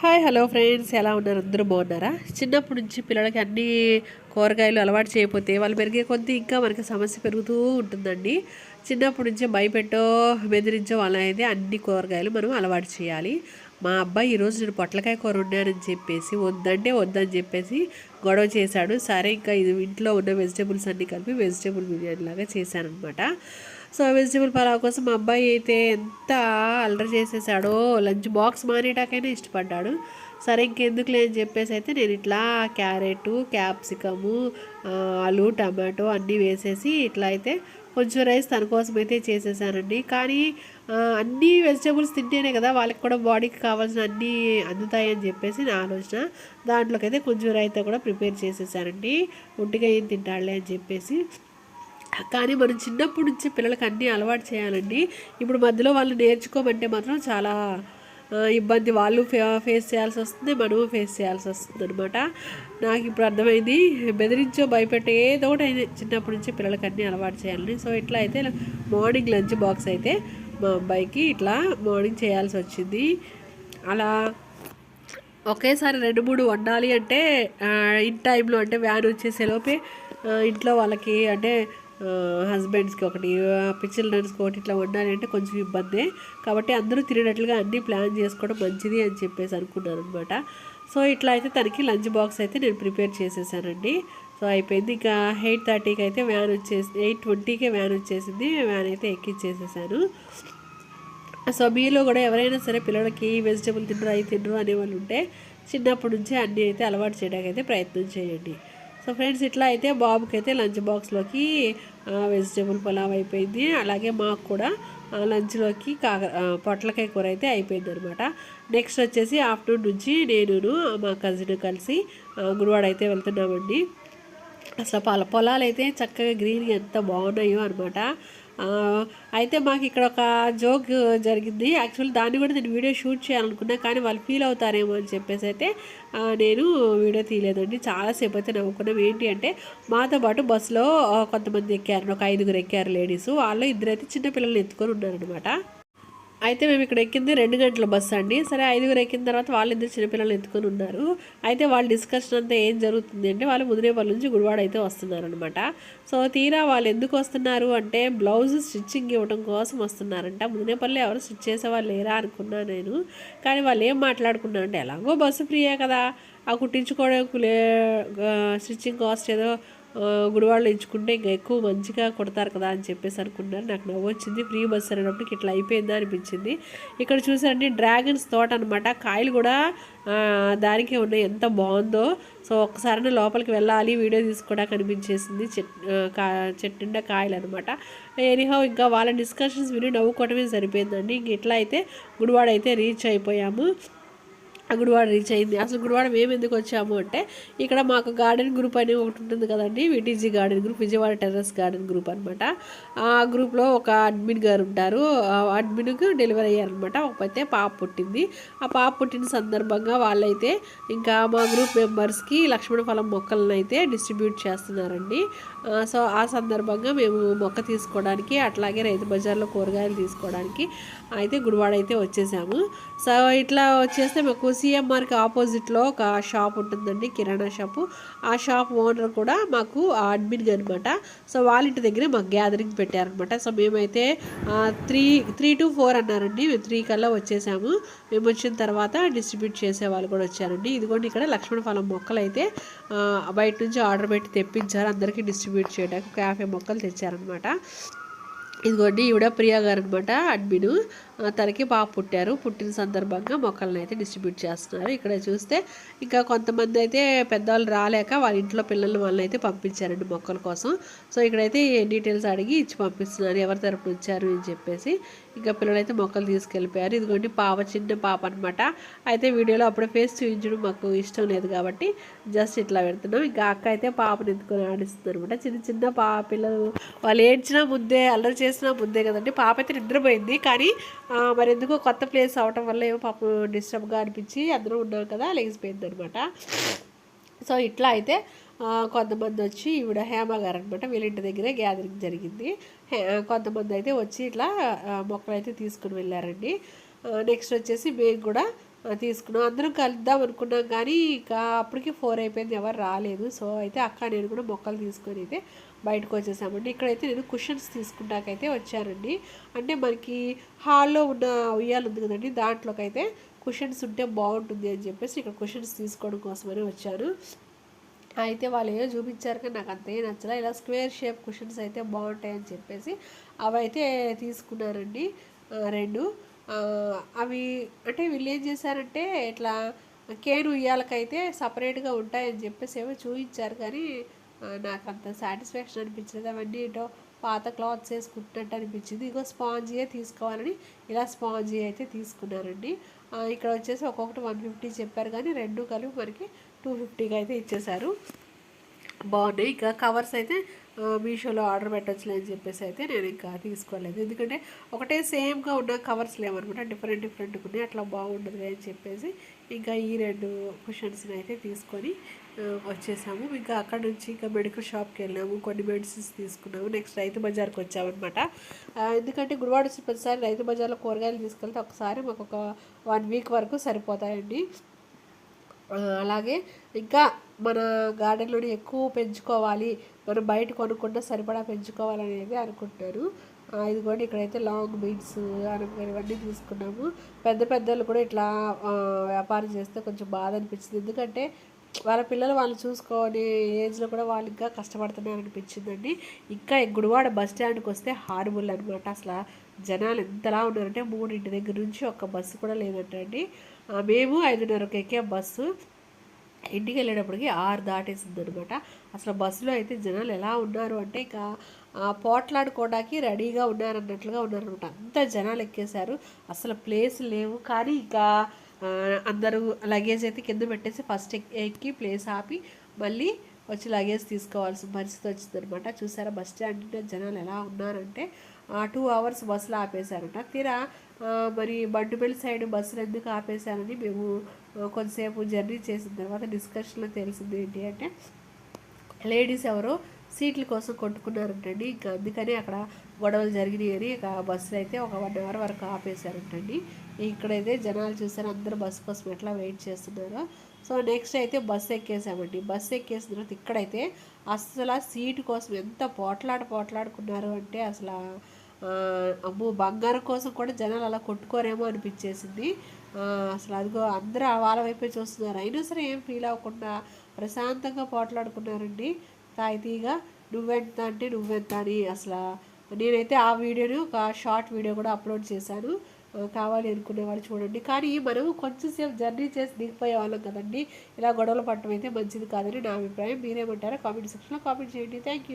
Hi hello friends. ఎలా ఉన్నారు? అందరూ బాగున్నారా? చిన్నప్పటి నుంచి పిల్లలకి అన్ని కూరగాయలు అలవాటు చేయకపోతే వాళ్ళు పెరిగే కొద్దీ ఇంకా మనకి సమస్య పెరుగుతూ ఉంటుందండి. చిన్నప్పటి నుంచే భయపెట్టో బెదిరించో వాళ్ళైతే అన్ని కూరగాయలు మనం అలవాటు చేయాలి. మా అబ్బాయి ఈరోజు నేను పొట్లకాయ కూర ఉన్నానని చెప్పేసి వద్దంటే వద్దని చెప్పేసి గొడవ చేశాడు. సరే ఇంకా ఇది ఇంట్లో ఉన్న వెజిటేబుల్స్ అన్నీ కలిపి వెజిటేబుల్ బిర్యానీ లాగా చేశానమాట సో వెజిటబుల్ పలావ్ కోసం మా అబ్బాయి అయితే ఎంత అల్లరి చేసేసాడో లంచ్ బాక్స్ మానేటాకైనా ఇష్టపడ్డాడు. సరే ఇంకెందుకులే అని చెప్పేసి అయితే నేను ఇట్లా క్యారెట్ క్యాప్సికము ఆలు టమాటో అన్నీ వేసేసి ఇట్లా అయితే కొంచెం రైస్ తన కోసం అయితే చేసేసానండి. కానీ అన్ని వెజిటేబుల్స్ తింటేనే కదా వాళ్ళకి కూడా బాడీకి కావాల్సిన అన్నీ అందుతాయి అని చెప్పేసి నా ఆలోచన. దాంట్లోకి అయితే కొంచెం రైతా కూడా ప్రిపేర్ చేసేసానండి ఒంటిగా ఏం తింటాడులే అని చెప్పేసి. కానీ మనం చిన్నప్పటి నుంచి పిల్లలకి అన్నీ అలవాటు చేయాలండి. ఇప్పుడు మధ్యలో వాళ్ళు నేర్చుకోమంటే మాత్రం చాలా ఇబ్బంది. వాళ్ళు ఫే ఫేస్ చేయాల్సి వస్తుంది మనము ఫేస్ చేయాల్సి వస్తుంది అనమాట నాకు ఇప్పుడు అర్థమైంది. బెదిరించో భయపెట్టే ఏదో ఒకటి అయితే చిన్నప్పటి నుంచి పిల్లలకి అన్నీ అలవాటు చేయాలని. సో ఇట్లా అయితే మార్నింగ్ లంచ్ బాక్స్ అయితే మా అబ్బాయికి ఇట్లా మార్నింగ్ చేయాల్సి వచ్చింది. అలా ఒకేసారి రెండు మూడు వండాలి అంటే ఇన్ టైంలో అంటే వ్యాన్ వచ్చేసేలోపే లోపే ఇంట్లో వాళ్ళకి అంటే హస్బెండ్స్కి ఒకటి చిల్డ్రన్స్కి ఒకటి ఇట్లా ఉండాలంటే కొంచెం ఇబ్బందే. కాబట్టి అందరూ తినేటట్లుగా అన్నీ ప్లాన్ చేసుకోవడం మంచిది అని చెప్పేసి అనుకున్నాను అనమాట సో ఇట్లా అయితే తనకి లంచ్ బాక్స్ అయితే నేను ప్రిపేర్ చేసేసానండి. సో అయిపోయింది. ఇంకా ఎయిట్ థర్టీకి అయితే వ్యాన్ వచ్చేసి ఎయిట్ ట్వంటీకే వ్యాన్ వచ్చేసింది. వ్యాన్ అయితే ఎక్కించేసేసాను సో మీలో కూడా ఎవరైనా సరే పిల్లలకి వెజిటేబుల్ తిండ్రు అవి తిండ్రు అనేవాళ్ళు ఉంటే చిన్నప్పటి నుంచే అన్నీ అయితే అలవాటు చేయడానికి అయితే ప్రయత్నం చేయండి. సో ఫ్రెండ్స్ ఇట్లా అయితే బాబుకి అయితే లంచ్ బాక్స్లోకి వెజిటేబుల్ పులావ్ అయిపోయింది. అలాగే మాకు కూడా లంచ్లోకి కాక పొట్లకాయ కూర అయితే అయిపోయింది అనమాట నెక్స్ట్ వచ్చేసి ఆఫ్టర్నూన్ నుంచి నేను మా కజిన్ కలిసి గురువాడ అయితే వెళ్తున్నామండి. అసలు పొల పొలాలు అయితే చక్కగా గ్రీన్గా ఎంత బాగున్నాయో అనమాట అయితే మాకు ఇక్కడ ఒక జోక్ జరిగింది. యాక్చువల్ దాన్ని కూడా నేను వీడియో షూట్ చేయాలనుకున్నా కానీ వాళ్ళు ఫీల్ అవుతారేమో అని చెప్పేసి అయితే నేను వీడియో తీయలేదండి. చాలాసేపు అయితే నవ్వుకున్నాం. ఏంటి అంటే మాతో పాటు బస్సులో కొంతమంది ఎక్కారు. ఒక ఐదుగురు ఎక్కారు లేడీస్ వాళ్ళు ఇద్దరైతే చిన్నపిల్లల్ని ఎత్తుకొని ఉన్నారనమాట అయితే మేము ఇక్కడ ఎక్కింది రెండు గంటల బస్సు అండి. సరే ఐదుగురు ఎక్కిన తర్వాత వాళ్ళిద్దరు చిన్నపిల్లలు ఎత్తుకొని ఉన్నారు. అయితే వాళ్ళ డిస్కషన్ అంతా ఏం జరుగుతుంది అంటే వాళ్ళు ముదిరేపల్లి నుంచి గుడివాడ అయితే వస్తున్నారనమాట సో తీరా వాళ్ళు ఎందుకు వస్తున్నారు అంటే బ్లౌజ్ స్టిచ్చింగ్ ఇవ్వడం కోసం వస్తున్నారంట. ముదినేపల్లి ఎవరు స్టిచ్ చేసే వాళ్ళు లేరా అనుకున్నా నేను. కానీ వాళ్ళు ఏం మాట్లాడుకున్నా అంటే ఎలాగో బస్సు ఫ్రీయే కదా. ఆ కుట్టించుకోవడానికి లే స్టిచ్చింగ్ కాస్ట్ ఏదో గుడివాళ్ళు ఇచ్చుకుంటే ఇంకా ఎక్కువ మంచిగా కొడతారు కదా అని చెప్పేసి అనుకున్నారు. నాకు నవ్వు వచ్చింది. ఫ్రీ బస్ అనేటప్పటికి ఇట్లా అయిపోయిందా అనిపించింది. ఇక్కడ చూసారంటే డ్రాగన్స్ తోట అనమాట కాయలు కూడా దానికే ఉన్నాయి. ఎంత బాగుందో. సో ఒక్కసారి లోపలికి వెళ్ళాలి. వీడియో తీసుకోవడానికి అనిపించేసింది. చెట్ కా నిండా కాయలు అనమాట ఎనీహౌ ఇంకా వాళ్ళ డిస్కషన్స్ విని నవ్వుకోవటమే సరిపోయిందండి. ఇంక ఇట్లా అయితే గుడివాడ అయితే రీచ్ అయిపోయాము. గుడివాడ రీచ్ అయింది. అసలు గుడివాడ మేము ఎందుకు వచ్చాము అంటే ఇక్కడ మాకు గార్డెన్ గ్రూప్ అని ఒకటి ఉంటుంది కదండి VTG garden group Vijayawada terrace garden group అనమాట ఆ గ్రూప్లో ఒక అడ్మిన్ గారు ఉంటారు. ఆ అడ్మిన్కి డెలివరీ అయ్యారనమాట ఒక అయితే పాప పుట్టింది. ఆ పాప పుట్టిన సందర్భంగా వాళ్ళైతే ఇంకా మా గ్రూప్ మెంబర్స్కి లక్ష్మణ ఫలం మొక్కలను అయితే డిస్ట్రిబ్యూట్ చేస్తున్నారండి. సో ఆ సందర్భంగా మేము మొక్క తీసుకోవడానికి అట్లాగే రైతు బజార్లో కూరగాయలు తీసుకోవడానికి అయితే గుడివాడ అయితే వచ్చేసాము. సో ఇట్లా వచ్చేస్తే మాకు సిఎంఆర్కి ఆపోజిట్లో ఒక షాప్ ఉంటుందండి కిరాణా షాపు. ఆ షాప్ ఓనర్ కూడా మాకు ఆ అడ్మిన్ అనమాట సో వాళ్ళ ఇంటి దగ్గరే మాకు గ్యాదరింగ్ పెట్టారనమాట సో మేమైతే త్రీ త్రీ టు ఫోర్ అన్నారండి. మేము త్రీ కల్లా వచ్చేసాము. మేము వచ్చిన తర్వాత డిస్ట్రిబ్యూట్ చేసే వాళ్ళు కూడా వచ్చారండి. ఇదిగోండి ఇక్కడ లక్ష్మణ ఫలం మొక్కలు అయితే బయట నుంచి ఆర్డర్ పెట్టి తెప్పించారు. అందరికీ డిస్ట్రిబ్యూట్ చేయడానికి ఒక యాభై మొక్కలు తెచ్చారనమాట ఇదిగోండి ఈవిడ ప్రియా గారు అనమాట అడ్మిన్. తనకి పాప పుట్టారు. పుట్టిన సందర్భంగా మొక్కలను అయితే డిస్ట్రిబ్యూట్ చేస్తున్నారు. ఇక్కడ చూస్తే ఇంకా కొంతమంది అయితే పెద్దవాళ్ళు రాలేక వాళ్ళ ఇంట్లో పిల్లలు వాళ్ళని అయితే పంపించారండి మొక్కల కోసం. సో ఇక్కడైతే డీటెయిల్స్ అడిగి ఇచ్చి పంపిస్తున్నారు. ఎవరి తరపున వచ్చారు అని చెప్పేసి ఇంకా పిల్లలు అయితే మొక్కలు తీసుకెళ్ళిపోయారు. ఇదిగోండి పాప చిన్న పాప అనమాట అయితే వీడియోలో అప్పుడే ఫేస్ చూపించడం మాకు ఇష్టం లేదు కాబట్టి జస్ట్ ఇట్లా పెడుతున్నాం. ఇంకా అక్క అయితే పాపను ఎత్తుకొని ఆడిస్తుంది అనమాట చిన్న చిన్న పా పిల్లలు వాళ్ళు ఏడ్చినా ముందే అల్లరి చేసినా ముందే కదండి పాప అయితే నిద్రపోయింది. కానీ మరి ఎందుకో కొత్త ప్లేస్ అవటం వల్ల ఏమో పాపం డిస్టర్బ్గా అనిపించి అందరూ ఉన్నాం కదా లెగిసిపోయింది అనమాట సో ఇట్లా అయితే కొంతమంది వచ్చి ఈవిడ హేమ గారు అనమాట వీళ్ళింటి దగ్గరే గ్యాదరింగ్ జరిగింది. కొంతమంది అయితే వచ్చి ఇట్లా మొక్కలు అయితే తీసుకుని వెళ్ళారండి. నెక్స్ట్ వచ్చేసి మేము కూడా తీసుకున్నాం. అందరం కలుద్దాం అనుకున్నాం కానీ ఇంకా అప్పటికి ఫోర్ అయిపోయింది. ఎవరు రాలేదు. సో అయితే అక్క నేను కూడా మొక్కలు తీసుకొని అయితే బయటకు వచ్చేసామండి. ఇక్కడైతే నేను కుషన్స్ తీసుకుంటాకైతే వచ్చానండి. అంటే మనకి హాల్లో ఉన్న ఉయ్యాలు ఉంది కదండి దాంట్లోకైతే కుషన్స్ ఉంటే బాగుంటుంది అని చెప్పేసి ఇక్కడ కుషన్స్ తీసుకోవడం కోసమని వచ్చాను. అయితే వాళ్ళు ఏదో చూపించారు కానీ నాకు అంతే నచ్చలే. ఇలా స్క్వేర్ షేప్ కుషన్స్ అయితే బాగుంటాయని చెప్పేసి అవైతే తీసుకున్నానండి రెండు. అవి అంటే వీళ్ళు ఏం చేశారంటే ఇట్లా కేర్ ఉయ్యాలకైతే సపరేట్గా ఉంటాయని చెప్పేసి ఏమో చూపించారు కానీ నాకు అంత సాటిస్ఫాక్షన్ అనిపించలేదు. అవన్నీ ఏంటో పాత క్లాత్స్ వేసుకుంటున్నట్టు అనిపించింది. ఇంకో స్పాంజీయే తీసుకోవాలని ఇలా స్పాంజీ అయితే తీసుకున్నారండి. ఇక్కడ వచ్చేసి ఒక్కొక్కటి వన్ ఫిఫ్టీ చెప్పారు కానీ రెండు కలిపి మనకి టూ ఫిఫ్టీకి అయితే ఇచ్చేశారు. బాగున్నాయి. ఇంకా కవర్స్ అయితే మీషోలో ఆర్డర్ పెట్టొచ్చులే అని చెప్పేసి అయితే నేను ఇంకా తీసుకోలేదు. ఎందుకంటే ఒకటే సేమ్గా ఉన్న కవర్స్ లేవనమాట డిఫరెంట్ డిఫరెంట్ ఉన్నాయి. అట్లా బాగుండదు అని చెప్పేసి ఇంకా ఈ రెండు కుషన్స్ని అయితే తీసుకొని వచ్చేసాము. ఇంకా అక్కడ నుంచి ఇంకా మెడికల్ షాప్కి వెళ్ళాము. కొన్ని మెడిసిన్స్ తీసుకున్నాము. నెక్స్ట్ రైతు బజార్కి వచ్చామన్నమాట. ఎందుకంటే గుడివాడ వచ్చి ప్రతిసారి రైతు బజార్లో కూరగాయలు తీసుకెళ్తే ఒకసారి మాకు ఒక వన్ వీక్ వరకు సరిపోతాయండి. అలాగే ఇంకా మన గార్డెన్లోనే ఎక్కువ పెంచుకోవాలి మనం బయట కొనుక్కుంటే సరిపడా పెంచుకోవాలనేది అనుకుంటారు. ఇదిగోండి ఇక్కడైతే లాంగ్ బీన్స్ ఇవన్నీ తీసుకున్నాము. పెద్ద పెద్దలు కూడా ఇట్లా వ్యాపారం చేస్తే కొంచెం బాధ అనిపించింది. ఎందుకంటే వాళ్ళ పిల్లలు వాళ్ళు చూసుకొని ఏజ్లో కూడా వాళ్ళు ఇంకా కష్టపడుతున్నారు అనిపించిందండి. ఇంకా గుడివాడ బస్ స్టాండ్కి వస్తే హార్బుల్ అనమాట అసలు జనాలు ఎంతలా ఉన్నారంటే మూడింటి దగ్గర నుంచి ఒక్క బస్సు కూడా లేదంటండి. మేము ఐదున్నరకు ఎక్కే బస్సు. ఇంటికి వెళ్ళేటప్పటికి ఆరు దాటేసింది అనమాట అసలు బస్సులో అయితే జనాలు ఎలా ఉన్నారు అంటే ఇక పోట్లాడుకోవడానికి రెడీగా ఉన్నారన్నట్లుగా ఉన్నారనమాట అంత జనాలు ఎక్కేశారు. అసలు ప్లేస్ లేవు. కానీ ఇక అందరూ లగేజ్ అయితే కింద పెట్టేసి ఫస్ట్ ఎక్కి ప్లేస్ ఆపి మళ్ళీ వచ్చి లగేజ్ తీసుకోవాల్సిన పరిస్థితి వచ్చిందనమాట. చూసారా బస్ స్టాండ్ జనాలు ఎలా ఉన్నారంటే టూ అవర్స్ బస్సులు ఆపేశారట. తీరా మరి బండుపల్లి సైడ్ బస్సులు ఎందుకు ఆపేశారని మేము కొంతసేపు జర్నీ చేసిన తర్వాత డిస్కషన్లో తెలిసింది ఏంటి అంటే లేడీస్ ఎవరో సీట్ల కోసం కొట్టుకున్నారంటండి. ఇంకా అందుకని అక్కడ గొడవలు జరిగినాయని అని ఇక బస్సులు అయితే ఒక వన్ అవర్ వరకు ఆపేశారంటండి. ఇక్కడైతే జనాలు చూసారు అందరూ బస్సు కోసం ఎట్లా వెయిట్ చేస్తున్నారో. సో నెక్స్ట్ అయితే బస్సు ఎక్కేసామండి బస్సు ఎక్కేసిన తర్వాత ఇక్కడైతే అసలు సీటు కోసం ఎంత పోట్లాడ పోట్లాడుకున్నారు అంటే అసలు అమ్మో బంగారం కోసం కూడా జనాలు అలా కొట్టుకోరేమో అనిపించేసింది. అసలు అదిగో అందరూ వాళ్ళ వైపే చూస్తున్నారు. అయినా సరే ఏం ఫీల్ అవ్వకుండా ప్రశాంతంగా పోట్లాడుకున్నారండి. తాయితీగా నువ్వెంత అంటే నువ్వెంత అని అసలు నేనైతే ఆ వీడియోని ఒక షార్ట్ వీడియో కూడా అప్లోడ్ చేశాను. కావాలి అనుకునే వాళ్ళు చూడండి. కానీ మనం కొంచెం సేపు జర్నీ చేసి దిగిపోయే వాళ్ళం కదండి. ఇలా గొడవలు పట్టడం అయితే మంచిది కాదని నా అభిప్రాయం. మీరేమంటారో కామెంట్ సెక్షన్లో కామెంట్ చేయండి. Thank you